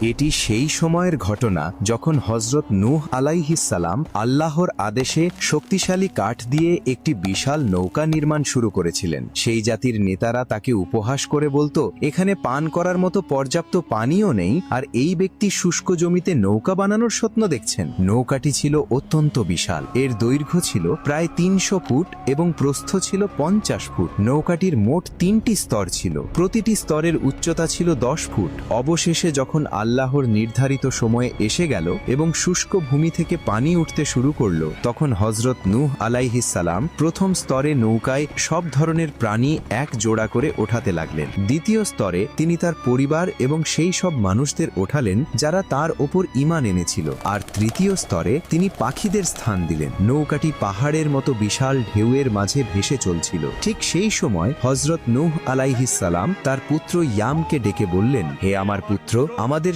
এটি সেই সময়ের ঘটনা যখন হজরত নূহ আলাইহিসালাম আল্লাহর আদেশে শক্তিশালী কাঠ দিয়ে একটি বিশাল নৌকা নির্মাণ শুরু করেছিলেন। সেই জাতির নেতারা তাকে উপহাস করে বলতো, এখানে পান করার মতো পর্যাপ্ত পানিও নেই, আর এই ব্যক্তি শুষ্ক জমিতে নৌকা বানানোর স্বপ্ন দেখছেন। নৌকাটি ছিল অত্যন্ত বিশাল। এর দৈর্ঘ্য ছিল প্রায় তিনশো ফুট এবং প্রস্থ ছিল পঞ্চাশ ফুট। নৌকাটির মোট তিনটি স্তর ছিল। প্রতিটি স্তরের উচ্চতা ছিল দশ ফুট। অবশেষে যখন আল্লাহর নির্ধারিত সময়ে এসে গেল এবং শুষ্ক ভূমি থেকে পানি উঠতে শুরু করল। তখন হজরত নূহ আলাইহিসালাম প্রথম স্তরে নৌকায় সব ধরনের প্রাণী এক জোড়া করে ওঠাতে লাগলেন। দ্বিতীয় স্তরে তিনি তার পরিবার এবং সেই সব মানুষদের ওঠালেন যারা তার ওপর ইমান এনেছিল। আর তৃতীয় স্তরে তিনি পাখিদের স্থান দিলেন। নৌকাটি পাহাড়ের মতো বিশাল ঢেউয়ের মাঝে ভেসে চলছিল। ঠিক সেই সময় হজরত নূহ আলাইহিসালাম তার পুত্র ইয়ামকে ডেকে বললেন, হে আমার পুত্র, আমাদের